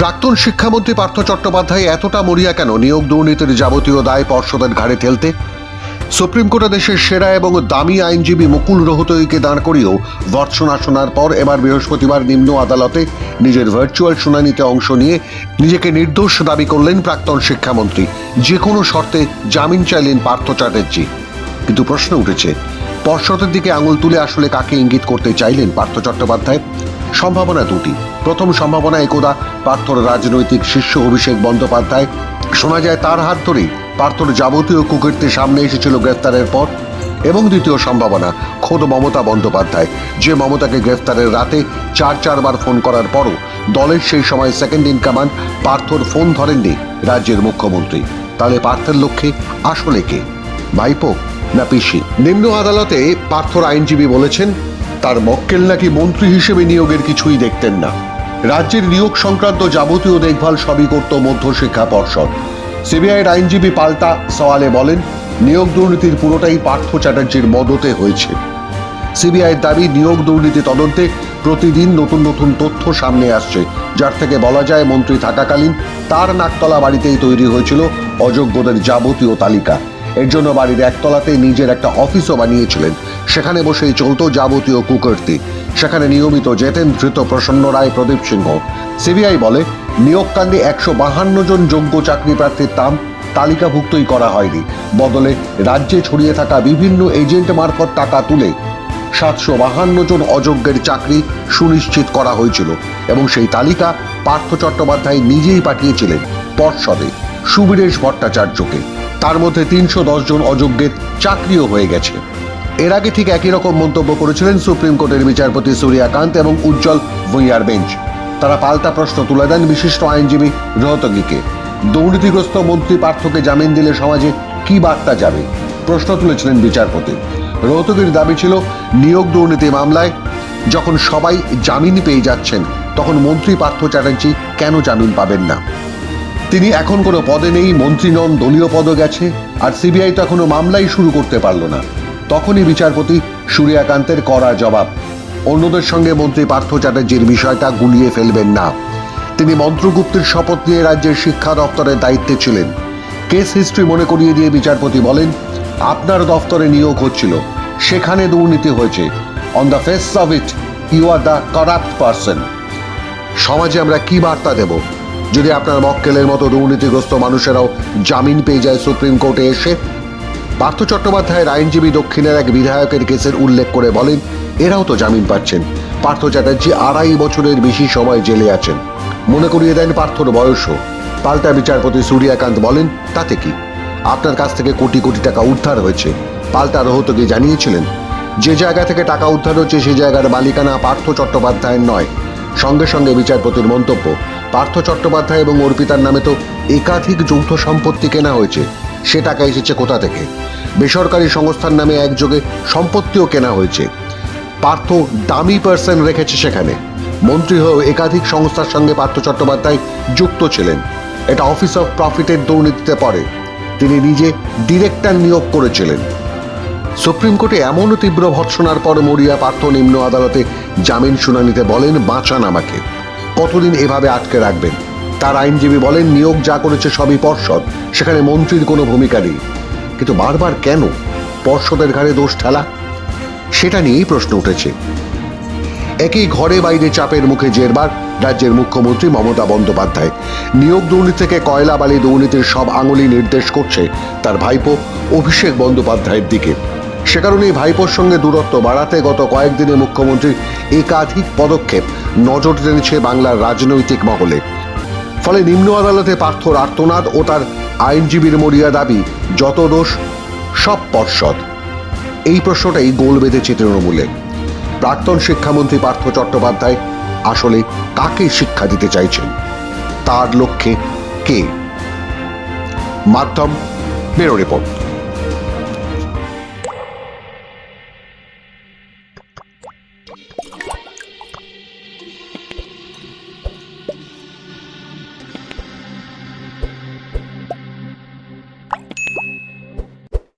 প্রাক্তন শিক্ষামন্ত্রী পার্থ চট্টোপাধ্যায় এতটা মরিয়া কেন? নিয়োগ দুর্নীতির যাবতীয় দায় পর্ষদের ঘাড়ে ঠেলতে? সুপ্রিম কোর্টে দেশের সেরা এবং দামি আইনজীবী মুকুল রোহতগীকে দাঁড় করিয়েও ভর্ৎসনা শোনার পর এবার বৃহস্পতিবার নিম্ন আদালতে নিজের ভার্চুয়াল শুনানিতে অংশ নিয়ে নিজেকে নির্দোষ দাবি করলেন প্রাক্তন শিক্ষামন্ত্রী। যে কোনো শর্তে জামিন চাইলেন পার্থ চ্যাটার্জি। কিন্তু প্রশ্ন উঠেছে, পর্ষদের দিকে আঙুল তুলে আসলে কাকে ইঙ্গিত করতে চাইলেন পার্থ চট্টোপাধ্যায়? সম্ভাবনা দুটি। প্রথম সম্ভাবনা একদা পার্থর রাজনৈতিক শিষ্য অভিষেক বন্দ্যোপাধ্যায়। শোনা যায় তার হাত ধরেই পার্থর যাবতীয় কুকীর্তি সামনে এসেছিল গ্রেফতারের পর। এবং দ্বিতীয় সম্ভাবনা, খোদ মমতা বন্দ্যোপাধ্যায়। যে মমতাকে গ্রেফতারের রাতে চার চারবার ফোন করার পরও দলের সেই সময় সেকেন্ড ইন কমান্ড পার্থর ফোন ধরেননি রাজ্যের মুখ্যমন্ত্রী। তাহলে পার্থের লক্ষ্যে আসলে কে? ভাইপো না পিসি? নিম্ন আদালতে পার্থর আইনজীবী বলেছেন, তার মক্কেল নাকি মন্ত্রী হিসেবে নিয়োগের কিছুই দেখতেন না। রাজ্যের নিয়োগ সংক্রান্ত যাবতীয় দেখভাল সবই করত মধ্যশিক্ষা পর্ষদ। সিবিআইয়ের আইনজীবী পাল্টা সওয়ালে বলেন, নিয়োগ দুর্নীতির পুরোটাই পার্থ চ্যাটার্জির মদতে হয়েছে। সিবিআইয়ের দাবি, নিয়োগ দুর্নীতি তদন্তে প্রতিদিন নতুন নতুন তথ্য সামনে আসছে, যার থেকে বলা যায়, মন্ত্রী থাকাকালীন তার নাকতলা বাড়িতেই তৈরি হয়েছিল অযোগ্যদের যাবতীয় তালিকা। এর জন্য বাড়ির একতলাতে নিজের একটা অফিসও বানিয়েছিলেন। সেখানে বসেই চলতো যাবতীয় কুকীর্তি। সেখানে নিয়মিত যেতেন ধৃত প্রসন্ন রায় প্রদীপ সিংহ। সিবিআই বলে নিয়োগকাণ্ডে একশো বাহান্ন জন যোগ্য চাকরি প্রার্থীর নাম তালিকাভুক্তই করা হয়নি। বদলে রাজ্যে ছড়িয়ে থাকা বিভিন্ন এজেন্ট মারফত টাকা তুলে সাতশো বাহান্ন জন অযোগ্যের চাকরি সুনিশ্চিত করা হয়েছিল এবং সেই তালিকা পার্থ চট্টোপাধ্যায় নিজেই পাঠিয়েছিলেন পর্ষদে সুবীরেশ ভট্টাচার্যকে। তার মধ্যে তিনশো দশ জন অযোগ্যের চাকরিও হয়ে গেছে। এর আগে ঠিক একই রকম মন্তব্য করেছিলেন সুপ্রিম কোর্টের বিচারপতি সূর্যাকান্ত এবং উজ্জ্বল ভুঁইয়ার বেঞ্চ। তারা পাল্টা প্রশ্ন তুলে দেন বিশিষ্ট আইনজীবী রোহতগিকে। দুর্নীতিগ্রস্ত মন্ত্রী পার্থকে জামিন দিলে সমাজে কি বার্তা যাবে? প্রশ্ন তুলেছিলেন বিচারপতি। রোহতগির দাবি ছিল, নিয়োগ দুর্নীতি মামলায় যখন সবাই জামিন পেয়ে যাচ্ছেন, তখন মন্ত্রী পার্থ চ্যাটার্জি কেন জামিন পাবেন না? তিনি এখন কোনো পদে নেই, মন্ত্রী নন, দলীয় পদও গেছে, আর সিবিআই তো এখনও মামলাই শুরু করতে পারল না। তখনই বিচারপতি সূর্যকান্তের কড়া জবাব। অন্যদের সঙ্গে মন্ত্রী পার্থ চ্যাটার্জির বিষয়টা গুলিয়ে ফেলবেন না। তিনি মন্ত্রগুপ্তের শপথ নিয়ে রাজ্যের শিক্ষা দপ্তরের দায়িত্বে ছিলেন। কেস হিস্ট্রি মনে করিয়ে দিয়ে বিচারপতি বলেন, আপনার দফতরে নিয়োগ হচ্ছিল। সেখানে দুর্নীতি হয়েছে। On the face of it you are the corrupt person সমাজে আমরা কি বার্তা দেব? যদি আপনার মক্কেলের মতো দুর্নীতিগ্রস্ত মানুষেরাও জামিন পেয়ে যায় সুপ্রিম কোর্টে এসে পার্থ চট্টোপাধ্যায়ের আইনজীবী দক্ষিণের এক বিধায়কের কেসের উল্লেখ করে বলেন, এরাও তো জামিন পাচ্ছেন। পার্থ চ্যাটার্জি আড়াই বছরের বেশি সময় জেলে আছেন। মনে করিয়ে দেন পার্থর বয়সও। পাল্টা বিচারপতি সূর্যকান্ত বলেন, তাতে কি? আপনার কাছ থেকে কোটি কোটি টাকা উদ্ধার হয়েছে। পাল্টা রোহতকে জানিয়েছিলেন, যে জায়গা থেকে টাকা উদ্ধার হচ্ছে সেই জায়গার মালিকানা পার্থ চট্টোপাধ্যায়ের নয়। সঙ্গে সঙ্গে বিচারপতির মন্তব্য, পার্থ চট্টোপাধ্যায় এবং অর্পিতার নামে তো একাধিক যৌথ সম্পত্তি কেনা হয়েছে। সে টাকা এসেছে কোথা থেকে? বেসরকারি সংস্থার নামে একযোগে সম্পত্তিও কেনা হয়েছে। পার্থ দামি পার্সন রেখেছে সেখানে। মন্ত্রী হয়েও একাধিক সংস্থার সঙ্গে পার্থ চট্টোপাধ্যায় যুক্ত ছিলেন। এটা অফিস অফ প্রফিটের দুর্নীতিতে পড়ে। তিনি নিজে ডিরেক্টর নিয়োগ করেছিলেন। সুপ্রিম কোর্টে এমনও তীব্র ভৎসনার পর মরিয়া পার্থ নিম্ন আদালতে জামিন শুনানিতে বলেন, বাঁচান আমাকে। কতদিন এভাবে আটকে রাখবেন? তার আইনজীবী বলেন, নিয়োগ যা করেছে সবই পর্ষদ। সেখানে মন্ত্রীর কোনো ভূমিকা নেই। কিন্তু বারবার কেন? পর্ষদের ঘাড়ে দোষ ঠেলা? সেটা নিয়েই প্রশ্ন উঠেছে। একই ঘরে বাইরে চাপের মুখে জেরবার রাজ্যের মুখ্যমন্ত্রী মমতা বন্দ্যোপাধ্যায়। নিয়োগ দুর্নীতি থেকে কয়লা বালি দুর্নীতির সব আঙুলি নির্দেশ করছে তার ভাইপো অভিষেক বন্দ্যোপাধ্যায়ের দিকে। সে কারণেই ভাইপোর সঙ্গে দূরত্ব বাড়াতে গত কয়েকদিনে মুখ্যমন্ত্রীর একাধিক পদক্ষেপ নজর টেনেছে বাংলার রাজনৈতিক মহলে। ফলে নিম্ন আদালতে পার্থ আর্তনাদ ও তার আইনজীবীর মরিয়া দাবি, যত দোষ, সব পর্ষদ। এই প্রশ্নটাই গোল বেঁধেছে তৃণমূলে। প্রাক্তন শিক্ষামন্ত্রী পার্থ চট্টোপাধ্যায় আসলে কাকে শিক্ষা দিতে চাইছেন? তার লক্ষ্যে কে? মাধ্যম বেরো রিপোর্ট।